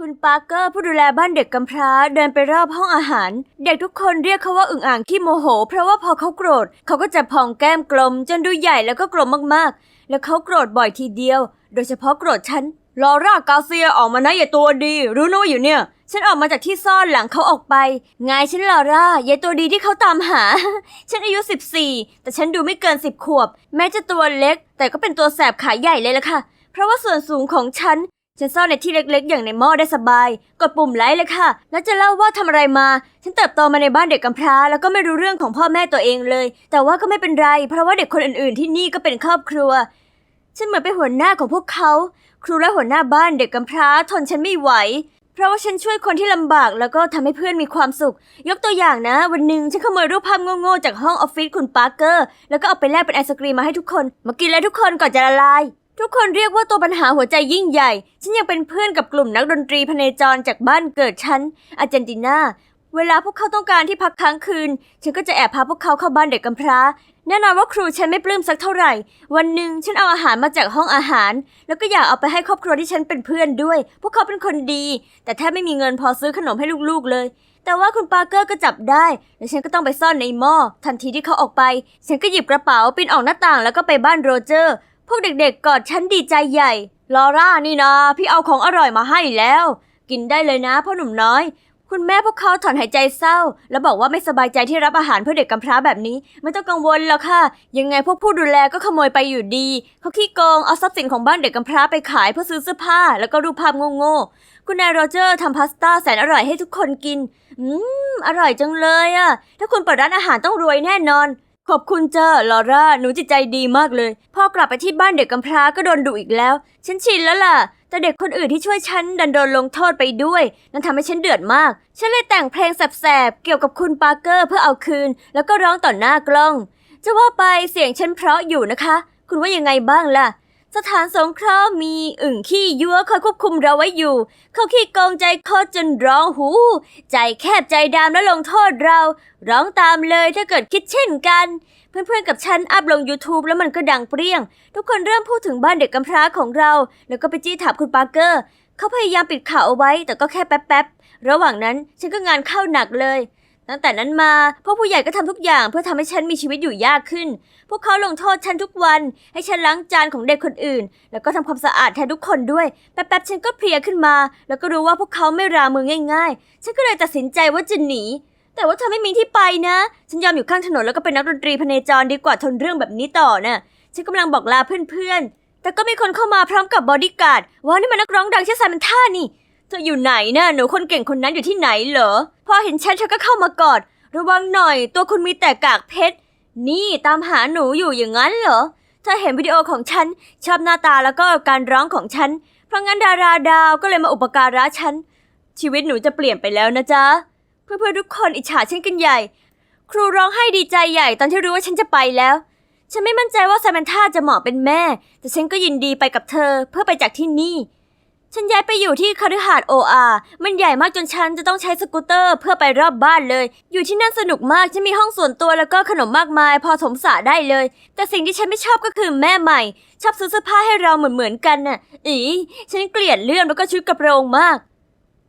คุณปาร์เกอร์ผู้ดูแลบ้านเด็กกำพร้าเดินไปรอบห้องอาหาร เด็กทุกคนเรียกเขาว่าอึ่งอ่างขี้โมโห เพราะว่าพอเขาโกรธเขาก็จะพองแก้มกลม จนดูใหญ่แล้วก็กลมมากๆ แล้วเขาโกรธบ่อยทีเดียว โดยเฉพาะโกรธฉันลอร่ากาเซียออกมานะอย่าตัวดี รู้นะว่าอยู่เนี่ย ฉันออกมาจากที่ซ่อนหลังเขาออกไปไงฉันลอร่ายาตัวดีที่เขาตามหา ฉันอายุ 14 แต่ฉันดูไม่เกิน 10 ขวบ แม้จะตัวเล็ก แต่ก็เป็นตัวแสบขาใหญ่เลยล่ะค่ะ เพราะว่าส่วนสูงของฉัน ฉันซ่อนในที่เล็กๆ อย่างในหม้อได้สบาย กดปุ่มไลค์เลยค่ะ แล้วจะเล่าว่าทำอะไรมา ฉันเติบโตมาในบ้านเด็กกำพร้า แล้วก็ไม่รู้เรื่องของพ่อแม่ตัวเองเลย แต่ว่าก็ไม่เป็นไร เพราะว่าเด็กคนอื่นๆ ที่นี่ก็เป็นครอบครัว ฉันเหมือนเป็นหัวหน้าของพวกเขา ครูและหัวหน้าบ้านเด็กกำพร้าทนฉันไม่ไหว เพราะว่าฉันช่วยคนที่ลำบากแล้วก็ทำให้เพื่อนมีความสุข ยกตัวอย่างนะ วันหนึ่งฉันขโมยรูปภาพโง่ๆจากห้องออฟฟิศคุณปาร์เกอร์ แล้วก็เอาไปแลกเป็นไอศกรีมมาให้ทุกคน มากินแล้วทุกคนก่อนจะละลาย ทุกคนเรียกว่าตัวปัญหาหัวใจยิ่งใหญ่ ฉันยังเป็นเพื่อนกับกลุ่มนักดนตรีพเนจรจากบ้านเกิดฉันอาร์เจนตินา เวลาพวกเขาต้องการที่พักค้างคืน ฉันก็จะแอบพาพวกเขาเข้าบ้านเด็กกำพร้า แน่นอนว่าครูฉันไม่ปลื้มสักเท่าไหร่ วันหนึ่งฉันเอาอาหารมาจากห้องอาหาร แล้วก็อยากเอาไปให้ครอบครัวที่ฉันเป็นเพื่อนด้วย พวกเขาเป็นคนดี แต่แทบไม่มีเงินพอซื้อขนมให้ลูกๆเลย แต่ว่าคุณปาเกอร์ก็จับได้ และฉันก็ต้องไปซ่อนในหม้อ ทันทีที่เขาออกไป ฉันก็หยิบกระเป๋าปีนออกหน้าต่างแล้วก็ไปบ้านโรเจอร์ วกเด็กๆกอดฉันดีใจใหญ่ ลอร่านี่นะ พี่เอาของอร่อยมาให้แล้ว กินได้เลยนะพ่อหนุ่มน้อย คุณแม่พวกเขาถอนหายใจเศร้า แล้วบอกว่าไม่สบายใจที่รับอาหารเพื่อเด็กกำพร้าแบบนี้ ไม่ต้องกังวลหรอกค่ะ ยังไงพวกผู้ดูแลก็ขโมยไปอยู่ดี เขาขี้โกงเอาทรัพย์สินของบ้านเด็กกำพร้าไปขายเพื่อซื้อเสื้อผ้า แล้วก็รูปภาพโง่ๆคุณนายโรเจอร์ทำพาสต้าแสนอร่อยให้ทุกคนกิน อืมอร่อยจังเลยอะถ้าคุณเปิดร้านอาหารต้องรวยแน่นอน ขอบคุณเจ้าลอร่า หนูจิตใจดีมากเลยพอกลับไปที่บ้านเด็กกำพร้าก็โดนดุอีกแล้ว ฉันชินแล้วล่ะ แต่เด็กคนอื่นที่ช่วยฉันดันโดนลงโทษไปด้วย นั่นทำให้ฉันเดือดมาก ฉันเลยแต่งเพลงแสบๆ เกี่ยวกับคุณปาร์เกอร์เพื่อเอาคืน แล้วก็ร้องต่อหน้ากล้อง จะว่าไปเสียงฉันเพราะอยู่นะคะ คุณว่ายังไงบ้างล่ะ สถานสงเคราะห์มีอึ่งขี้ยั่วคอยควบคุมเราไว้อยู่ เขาขี้โกงใจคอจนร้องหู ใจแคบใจดำและลงโทษเรา ร้องตามเลยถ้าเกิดคิดเช่นกัน เพื่อนๆกับฉันอัพลง YouTube แล้วมันก็ดังเปรี้ยง ทุกคนเริ่มพูดถึงบ้านเด็กกำพร้าของเรา แล้วก็ไปจี้ถามคุณปาร์เกอร์ เขาพยายามปิดข่าวเอาไว้แต่ก็แค่แป๊บๆ ระหว่างนั้นฉันก็งานเข้าหนักเลย ตั้งแต่นั้นมาพวกผู้ใหญ่ก็ทำทุกอย่างเพื่อทำให้ฉันมีชีวิตอยู่ยากขึ้น พวกเขาลงโทษฉันทุกวัน ให้ฉันล้างจานของเด็กคนอื่น แล้วก็ทำความสะอาดแทนทุกคนด้วย แป๊บๆฉันก็เพลียขึ้นมา แล้วก็รู้ว่าพวกเขาไม่รามือง่าย ๆ ฉันก็เลยตัดสินใจว่าจะหนี แต่ว่าเธอไม่มีที่ไปนะ ฉันยอมอยู่ข้างถนนแล้วก็เป็นนักดนตรีพเนจรดีกว่าทนเรื่องแบบนี้ต่อน่ะ ฉันกำลังบอกลาเพื่อนๆ แต่ก็มีคนเข้ามาพร้อมกับบอดี้การ์ดว่านี่มันนักร้องดังชื่อซามันท่านี่ ธออยู่ไหนน่ะหนูคนเก่งคนนั้นอยู่ที่ไหนเหรอ พอเห็นฉันเธอก็เข้ามากอด ระวังหน่อย ตัวคุณมีแต่กากเพชร นี่ตามหาหนูอยู่อย่างนั้นเหรอ เธอเห็นวิดีโอของฉัน ชอบหน้าตาแล้วก็การร้องของฉัน เพราะงั้นดาราดาวก็เลยมาอุปการะฉัน ชีวิตหนูจะเปลี่ยนไปแล้วนะจ๊ะ เพื่อนๆทุกคนอิจฉาฉันกันใหญ่ ครูร้องไห้ดีใจใหญ่ตอนที่รู้ว่าฉันจะไปแล้ว ฉันไม่มั่นใจว่าซามันธาจะเหมาะเป็นแม่ แต่ฉันก็ยินดีไปกับเธอเพื่อไปจากที่นี่ ฉันย้ายไปอยู่ที่คฤหาสน์โออามันใหญ่มากจนฉันจะต้องใช้สกูตเตอร์เพื่อไปรอบบ้านเลย อยู่ที่นั่นสนุกมาก ฉันมีห้องส่วนตัวแล้วก็ขนมมากมาย พอถมสระได้เลย แต่สิ่งที่ฉันไม่ชอบก็คือแม่ใหม่ ชอบซื้อเสื้อผ้าให้เราเหมือนเหมือนๆกันน่ะ อีฉันเกลียดเลื่อมแล้วก็ชุดกระโปรงมาก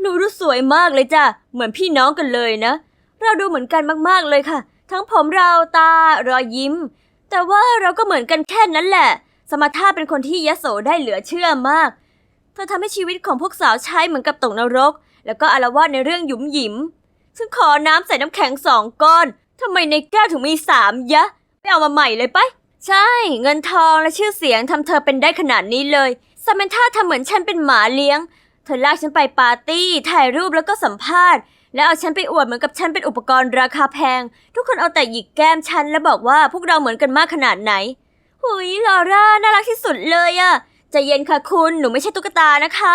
หนูรู้สวยมากเลยจ้ะ เหมือนพี่น้องกันเลยนะ เราดูเหมือนกันมากๆเลยค่ะ ทั้งผมเราตารอยยิ้ม แต่ว่าเราก็เหมือนกันแค่นั้นแหละ สมรรถาเป็นคนที่ยโสได้เหลือเชื่อมาก เธอทำให้ชีวิตของพวกสาวใช้เหมือนกับตกนรก แล้วก็อารวาสในเรื่องหยุมหยิมฉันขอน้ำใส่น้ำแข็งสองก้อนทำไมในแก้วถึงมีสามยะ ไปเอามาใหม่เลยไป ใช่ เงินทองและชื่อเสียงทำเธอเป็นได้ขนาดนี้เลยซามนธาทำเหมือนฉันเป็นหมาเลี้ยง เธอลากฉันไปปาร์ตี้ ถ่ายรูปแล้วก็สัมภาษณ์ แล้วเอาฉันไปอวดเหมือนกับฉันเป็นอุปกรณ์ราคาแพง ทุกคนเอาแต่หยิกแก้มฉันและบอกว่าพวกเราเหมือนกันมากขนาดไหน หุยลอร่าน่ารักที่สุดเลยอะ ใจเย็นค่ะคุณหนูไม่ใช่ตุ๊กตานะคะ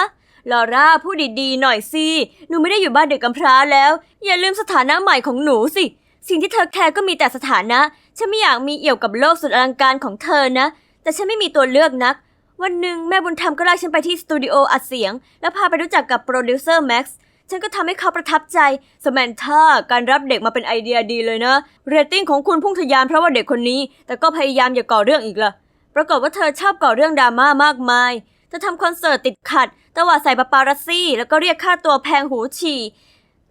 ลอร่าพูดดีๆหน่อยสิ หนูไม่ได้อยู่บ้านเด็กกำพร้าแล้ว อย่าลืมสถานะใหม่ของหนูสิ สิ่งที่เธอแคร์ก็มีแต่สถานะ ฉันไม่อยากมีเอี่ยวกับโลกสุดอลังการของเธอนะ แต่ฉันไม่มีตัวเลือกนัก วันหนึ่งแม่บุญธรรมก็ลากฉันไปที่สตูดิโออัดเสียง แล้วพาไปรู้จักกับโปรดิวเซอร์แม็กซ์ ฉันก็ทำให้เขาประทับใจ สแมนธาการรับเด็กมาเป็นไอเดียดีเลยนะ เรตติ้งของคุณพุ่งทะยานเพราะว่าเด็กคนนี้ แต่ก็พยายามอย่าก่อเรื่องอีกล่ะ ปรากฏว่าเธอชอบก่อเรื่องดราม่ามากมายจะทำคอนเสิร์ตติดขัดตวาดใส่ปาปารัสซี่ แล้วก็เรียกค่าตัวแพงหูฉี่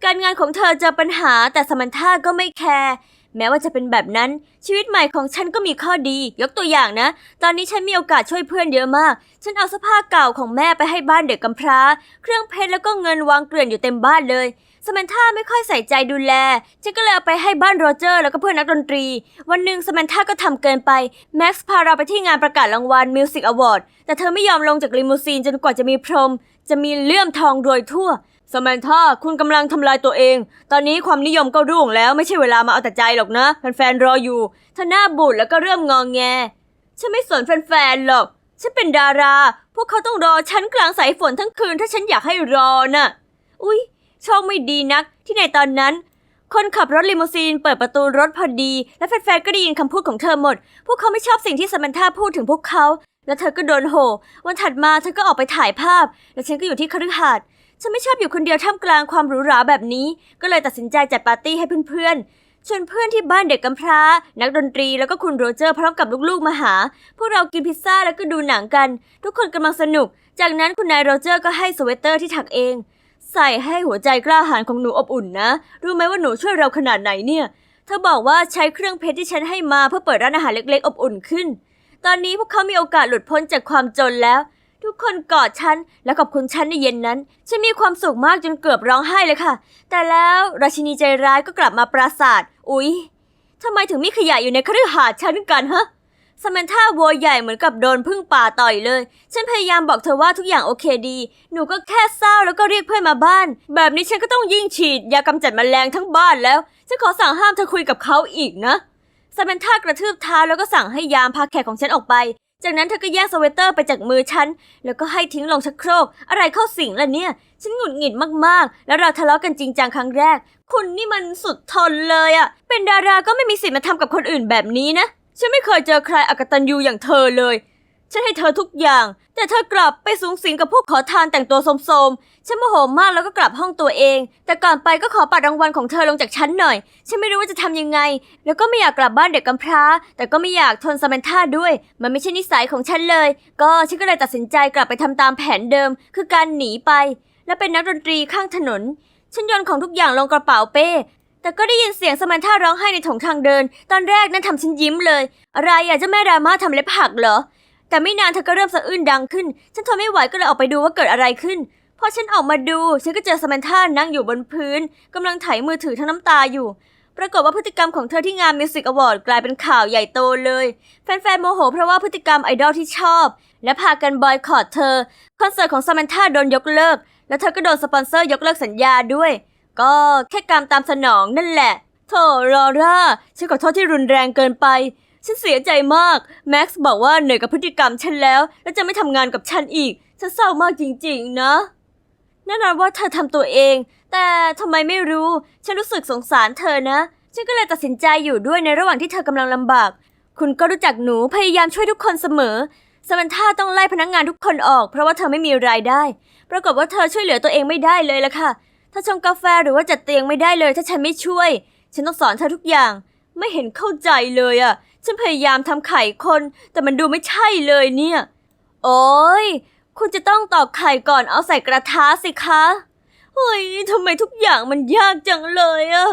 การงานของเธอเจอปัญหาแต่สมันธาก็ไม่แคร์แม้ว่าจะเป็นแบบนั้น ชีวิตใหม่ของฉันก็มีข้อดี ยกตัวอย่างนะ ตอนนี้ฉันมีโอกาสช่วยเพื่อนเยอะมาก ฉันเอาเสื้อผ้าเก่าของแม่ไปให้บ้านเด็กกำพร้า เครื่องเพชรแล้วก็เงินวางเกลื่อนอยู่เต็มบ้านเลย สมันธาไม่ค่อยใส่ใจดูแล ฉันก็เลยเอาไปให้บ้านโรเจอร์ แล้วก็เพื่อนนักดนตรี วันหนึ่งสมันธาก็ทำเกินไป แม็กซ์พาเราไปที่งานประกาศรางวัลมิวสิกอวอร์ด แต่เธอไม่ยอมลงจากลิมูซีนจนกว่าจะมีพรม จะมีเลื่อมทองโรยทั่ว สมันธาคุณกำลังทำลายตัวเอง ตอนนี้ความนิยมก็ร่วงแล้วไม่ใช่เวลามาเอาแต่ใจหรอกนะแฟนๆรออยู่เธอหน้าบูดแล้วก็เริ่มงองแง ฉันไม่สนแฟนๆหรอก ฉันเป็นดารา พวกเขาต้องรอฉันกลางสายฝนทั้งคืนถ้าฉันอยากให้รอน่ะ อุ๊ย โชคไม่ดีนักที่ในตอนนั้น คนขับรถลิมูซีนเปิดประตูรถพอดี และแฟนๆก็ได้ยินคำพูดของเธอหมด พวกเขาไม่ชอบสิ่งที่สมันธาพูดถึงพวกเขา แล้วเธอก็โดนโห่วันถัดมาเธอก็ออกไปถ่ายภาพ และฉันก็อยู่ที่คฤหาสน์ฉันไม่ชอบอยู่คนเดียวท่ามกลางความหรูหราแบบนี้ ก็เลยตัดสินใจจัดปาร์ตี้ให้เพื่อนๆชวนเพื่อนที่บ้านเด็กกำพร้า นักดนตรีแล้วก็คุณโรเจอร์พร้อมกับลูกๆมาหา พวกเรากินพิซซ่าแล้วก็ดูหนังกัน ทุกคนกำลังสนุก จากนั้นคุณนายโรเจอร์ก็ให้สเวตเตอร์ที่ถักเอง ใส่ให้หัวใจกล้าหาญของหนูอบอุ่นนะ รู้ไหมว่าหนูช่วยเราขนาดไหนเนี่ย เธอบอกว่าใช้เครื่องเพชรที่ฉันให้มาเพื่อเปิดร้านอาหารเล็กๆ อบอุ่นขึ้น ตอนนี้พวกเขามีโอกาสหลุดพ้นจากความจนแล้ว ทุกคนกอดฉันและขอบคุณฉันในเย็นนั้น ฉันมีความสุขมากจนเกือบร้องไห้เลยค่ะ แต่แล้วราชินีใจร้ายก็กลับมาปราศาสตร์อุ๊ยทำไมถึงมีขยะอยู่ในคฤหาสน์ฉันกันฮะ สมันธาโวยใหญ่เหมือนกับโดนพึ่งป่าต่อยเลย ฉันพยายามบอกเธอว่าทุกอย่างโอเคดี หนูก็แค่เศร้าแล้วก็เรียกเพื่อนมาบ้าน แบบนี้ฉันก็ต้องยิ่งฉีดยากำจัดแมลงทั้งบ้านแล้ว ฉันขอสั่งห้ามเธอคุยกับเขาอีกนะสมันธากระทืบเท้าแล้วก็สั่งให้ยามพาแขกของฉันออกไป จากนั้นเธอก็แย่งสเวตเตอร์ไปจากมือฉัน แล้วก็ให้ทิ้งลงชักโครก อะไรเข้าสิงล่ะเนี่ย ฉันหงุดหงิดมากๆ แล้วเราทะเลาะกันจริงจังครั้งแรก คุณนี่มันสุดทนเลยอะเป็นดาราก็ไม่มีสิทธิ์มาทำกับคนอื่นแบบนี้นะ ฉันไม่เคยเจอใครอกตันยูอย่างเธอเลย ฉันให้เธอทุกอย่าง แต่เธอกลับไปสูงสิงกับพวกขอทานแต่งตัวโสมๆ ฉันโมโหมากแล้วก็กลับห้องตัวเอง แต่ก่อนไปก็ขอปัดรางวัลของเธอลงจากฉันหน่อย ฉันไม่รู้ว่าจะทำยังไง แล้วก็ไม่อยากกลับบ้านเด็กกำพร้า แต่ก็ไม่อยากทนสมันท่าด้วย มันไม่ใช่นิสัยของฉันเลย ก็ฉันก็เลยตัดสินใจกลับไปทำตามแผนเดิม คือการหนีไป และเป็นนักดนตรีข้างถนนฉันโยนของทุกอย่างลงกระเป๋าเป้ แต่ก็ได้ยินเสียงสมันท่าร้องไห้ในถงทางเดิน ตอนแรกนั่นทำฉันยิ้มเลย อะไรอะเจ้าแม่รามาทำเล็บหักเหรอ แต่ไม่นานเธอก็เริ่มสะอื้นดังขึ้น ฉันทนไม่ไหวก็เลยออกไปดูว่าเกิดอะไรขึ้น พอฉันออกมาดู ฉันก็เจอสมันท่านั่งอยู่บนพื้นกำลังไถมือถือทั้งน้ำตาอยู่ ปรากฏว่าพฤติกรรมของเธอที่งานมิวสิกอวอร์ดกลายเป็นข่าวใหญ่โตเลย แฟนๆโมโห เพราะว่าพฤติกรรมไอดอลที่ชอบ และพากันบอยคอตเธอ คอนเสิร์ตของสมันท่าโดนยกเลิก และเธอก็โดนสปอนเซอร์ยกเลิกสัญญาด้วย ก็แค่กรรมตามสนองนั่นแหละโธ่ลอร่า ฉันขอโทษที่รุนแรงเกินไป ฉันเสียใจมาก แม็กซ์บอกว่าเหนื่อยกับพฤติกรรมฉันแล้ว และจะไม่ทำงานกับฉันอีก ฉันเศร้ามากจริงๆ นะแน่นอนว่าเธอทำตัวเอง แต่ทำไมไม่รู้ ฉันรู้สึกสงสารเธอนะ ฉันก็เลยตัดสินใจอยู่ด้วยในระหว่างที่เธอกำลังลำบาก คุณก็รู้จักหนูพยายามช่วยทุกคนเสมอสมันท่าต้องไล่พนักงานทุกคนออก เพราะว่าเธอไม่มีรายได้ ปรากฏว่าเธอช่วยเหลือตัวเองไม่ได้เลยล่ะค่ะ ถ้าชงกาแฟหรือว่าจัดเตียงไม่ได้เลย ถ้าฉันไม่ช่วย ฉันต้องสอนเธอทุกอย่าง ไม่เห็นเข้าใจเลยอะฉันพยายามทำไข่คน แต่มันดูไม่ใช่เลยเนี่ย โอ้ยคุณจะต้องตอกไข่ก่อนเอาใส่กระทะสิคะเฮ้ยทำไมทุกอย่างมันยากจังเลยอะ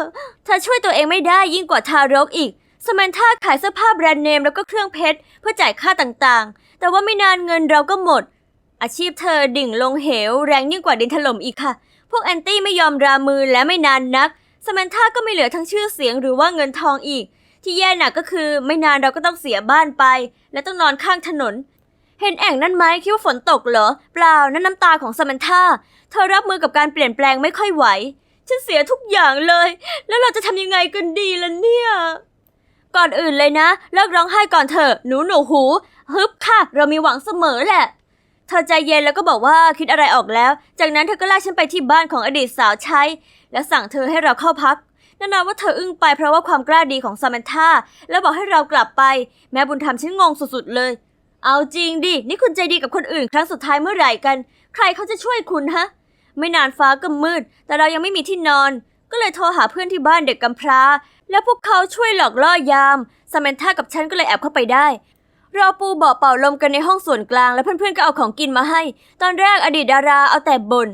ถ้าช่วยตัวเองไม่ได้ยิ่งกว่าทารกอีก สมันท่าขายเสื้อผ้าแบรนด์เนมแล้วก็เครื่องเพชรเพื่อจ่ายค่าต่างๆ แต่ว่าไม่นานเงินเราก็หมด อาชีพเธอดิ่งลงเหวแรงยิ่งกว่าดินถล่มอีกค่ะ พวกแอนตี้ไม่ยอมรามือและไม่นานนักสมันท่าก็ไม่เหลือทั้งชื่อเสียงหรือว่าเงินทองอีก ที่แย่หนักก็คือไม่นานเราก็ต้องเสียบ้านไป และต้องนอนข้างถนน เห็นแอ่งนั่นไหมคิดว่าฝนตกเหรอ เปล่านั่นน้ำตาของสมันท่าเธอรับมือกับการเปลี่ยนแปลงไม่ค่อยไหวฉันเสียทุกอย่างเลย แล้วเราจะทำยังไงกันดีล่ะเนี่ย ก่อนอื่นเลยนะ เลิกร้องไห้ก่อนเถอะ หนูหนูหู ฮึบค่ะ เรามีหวังเสมอแหละ เธอใจเย็นแล้วก็บอกว่าคิดอะไรออกแล้ว จากนั้นเธอก็ลากฉันไปที่บ้านของอดีตสาวใช้ และสั่งเธอให้เราเข้าพักแน่นอนว่าเธออึ้งไปเพราะว่าความกล้าดีของซามนธาแล้วบอกให้เรากลับไป แม่บุญธรรมฉันงงสุดๆเลย เอาจริงดิ นี่คุณใจดีกับคนอื่นครั้งสุดท้ายเมื่อไหร่กัน ใครเขาจะช่วยคุณฮะ ไม่นานฟ้าก็มืด แต่เรายังไม่มีที่นอน ก็เลยโทรหาเพื่อนที่บ้านเด็กกำพร้า แล้วพวกเขาช่วยหลอกล่อยามซามนธากับฉันก็เลยแอบเข้าไปได้ เราปูเบาะเป่าลมกันในห้องส่วนกลางแล้วเพื่อนๆก็เอาของกินมาให้ ตอนแรกอดีตดาราเอาแต่บน่น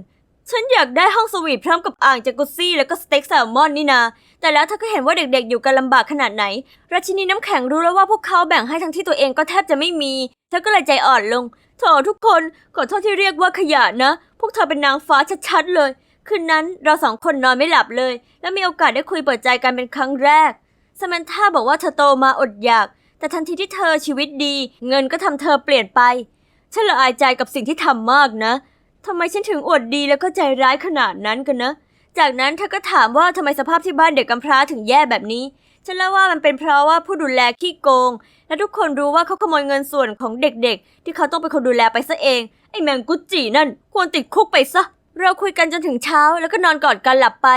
ฉันอยากได้ห้องสวีทพร้อมกับอ่างจากุซซี่แล้วก็สเต็กแซลมอนนี่นา แต่แล้วเธอก็เห็นว่าเด็กๆ อยู่กันลำบากขนาดไหน ราชินีน้ำแข็งรู้แล้วว่าพวกเขาแบ่งให้ทั้งที่ตัวเองก็แทบจะไม่มี เธอก็เลยใจอ่อนลงโถทุกคนขอโทษที่เรียกว่าขยะนะ พวกเธอเป็นนางฟ้าชัดๆเลย คืนนั้นเราสองคนนอนไม่หลับเลย และมีโอกาสได้คุยเปิดใจกันเป็นครั้งแรกสมันธาบอกว่าเธอโตมาอดอยาก แต่ทันทีที่เธอชีวิตดี เงินก็ทำเธอเปลี่ยนไป ฉันละอายใจกับสิ่งที่ทำมากนะทำไมฉันถึงอวดดีแล้วก็ใจร้ายขนาดนั้นกันนะ จากนั้นเธอก็ถามว่าทำไมสภาพที่บ้านเด็กกำพร้าถึงแย่แบบนี้ ฉันเล่าว่ามันเป็นเพราะว่าผู้ดูแลขี้โกง และทุกคนรู้ว่าเขาขโมยเงินส่วนของเด็กๆ ที่เขาต้องเป็นคนดูแลไปซะเอง ไอ้แมงกุจินั่น ควรติดคุกไปซะ เราคุยกันจนถึงเช้าแล้วก็นอนกอดกันหลับไป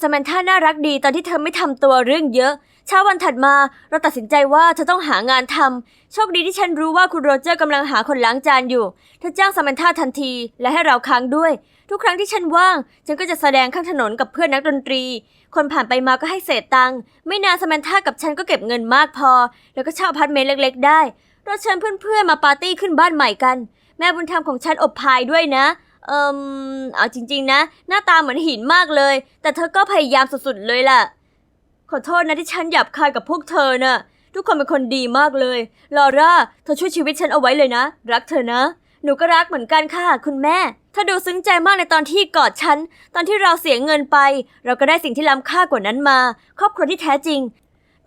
สมันธาน่ารักดีตอนที่เธอไม่ทำตัวเรื่องเยอะ เช้าวันถัดมาเราตัดสินใจว่าเธอต้องหางานทำโชคดีที่ฉันรู้ว่าคุณโรเจอร์กำลังหาคนล้างจานอยู่ เธอจ้างสมันธาทันที และให้เราค้างด้วย ทุกครั้งที่ฉันว่าง ฉันก็จะแสดงข้างถนนกับเพื่อนนักดนตรี คนผ่านไปมาก็ให้เศษตังค์ไม่นานสมันธากับฉันก็เก็บเงินมากพอ แล้วก็เช่าพาร์ตเมนต์เล็ก ๆ ได้ เราเชิญเพื่อนๆมาปาร์ตี้ขึ้นบ้านใหม่กัน แม่บุญธรรมของฉันอบพายด้วยนะเอิมเอาจริง ๆ นะ หน้าตาเหมือนหินมากเลย แต่เธอก็พยายามสุดๆเลยล่ะ ขอโทษนะที่ฉันหยาบคายกับพวกเธอน่ะ ทุกคนเป็นคนดีมากเลย ลอร่า เธอช่วยชีวิตฉันเอาไว้เลยนะ รักเธอนะ หนูก็รักเหมือนกันค่ะ คุณแม่เธอดูซึ้งใจมากในตอนที่กอดฉัน ตอนที่เราเสียเงินไป เราก็ได้สิ่งที่ล้ำค่ากว่านั้นมา ครอบครัวที่แท้จริง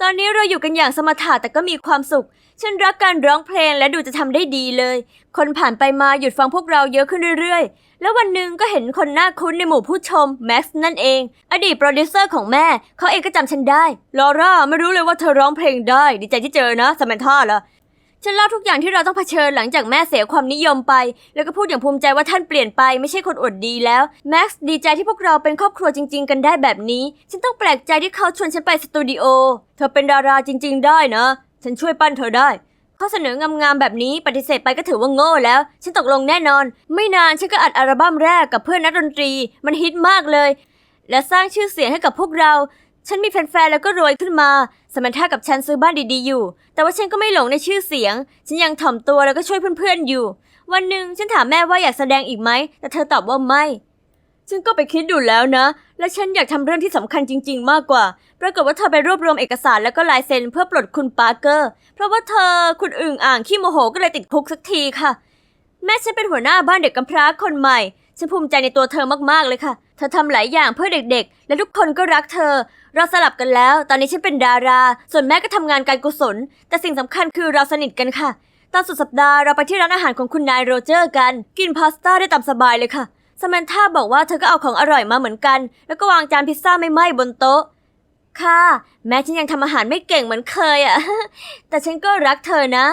ตอนนี้เราอยู่กันอย่างสมถะแต่ก็มีความสุข ฉันรักการร้องเพลงและดูจะทำได้ดีเลย คนผ่านไปมาหยุดฟังพวกเราเยอะขึ้นเรื่อยๆ แล้ววันหนึ่งก็เห็นคนหน้าคุ้นในหมู่ผู้ชมแม็กซ์นั่นเอง อดีตโปรดิวเซอร์ของแม่ เขาเองก็จำฉันได้ ลอร่าไม่รู้เลยว่าเธอร้องเพลงได้ ดีใจที่เจอนะสมันท่าเหรอ ฉันเล่าทุกอย่างที่เราต้องเผชิญหลังจากแม่เสียความนิยมไป แล้วก็พูดอย่างภูมิใจว่าท่านเปลี่ยนไปไม่ใช่คนอดดีแล้ว แม็กซ์ดีใจที่พวกเราเป็นครอบครัวจริง ๆ กันได้แบบนี้ ฉันต้องแปลกใจที่เขาชวนฉันไปสตูดิโอ เธอเป็นดาราจริง ๆ ได้นะ ฉันช่วยปั้นเธอได้ ข้อเสนองามๆแบบนี้ปฏิเสธไปก็ถือว่าโง่แล้ว ฉันตกลงแน่นอน ไม่นานฉันก็อัดอัลบั้มแรกกับเพื่อนนักดนตรี มันฮิตมากเลย และสร้างชื่อเสียงให้กับพวกเรา ฉันมีแฟนๆ แล้วก็รวยขึ้นมา สมันธากับฉันซื้อบ้านดีๆ อยู่ แต่ว่าฉันก็ไม่หลงในชื่อเสียง ฉันยังถ่อมตัวแล้วก็ช่วยเพื่อนๆ อยู่ วันหนึ่งฉันถามแม่ว่าอยากแสดงอีกไหม แต่เธอตอบว่าไม่ ฉันก็ไปคิดดูแล้วนะ และฉันอยากทำเรื่องที่สำคัญจริง ๆ มากกว่า ปรากฏว่าเธอไปรวบรวมเอกสารแล้วก็ลายเซ็นเพื่อปลดคุณปาร์เกอร์ เพราะว่าเธอคุณอึ่งอ่างขี้โมโหก็เลยติดคุกสักทีค่ะ แม่ฉันเป็นหัวหน้าบ้านเด็กกำพร้าคนใหม่ ฉันภูมิใจในตัวเธอมากๆเลยค่ะเธอทำหลายอย่างเพื่อเด็กๆ และทุกคนก็รักเธอ เราสลับกันแล้ว ตอนนี้ฉันเป็นดารา ส่วนแม่ก็ทำงานการกุศล แต่สิ่งสำคัญคือเราสนิทกันค่ะ ตอนสุดสัปดาห์เราไปที่ร้านอาหารของคุณนายโรเจอร์กัน กินพาสต้าได้ตามสบายเลยค่ะสมันธาบอกว่าเธอก็เอาของอร่อยมาเหมือนกัน แล้วก็วางจานพิซซ่าไม่ไหม้บนโต๊ะ ค่ะ แม้ฉันยังทำอาหารไม่เก่งเหมือนเคยอะแต่ฉันก็รักเธอนะ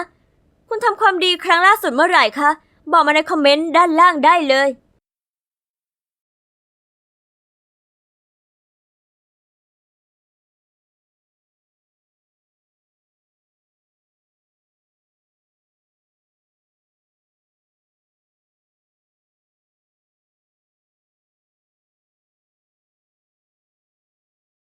คุณทำความดีครั้งล่าสุดเมื่อไหร่คะ บอกมาในคอมเมนต์ด้านล่างได้เลย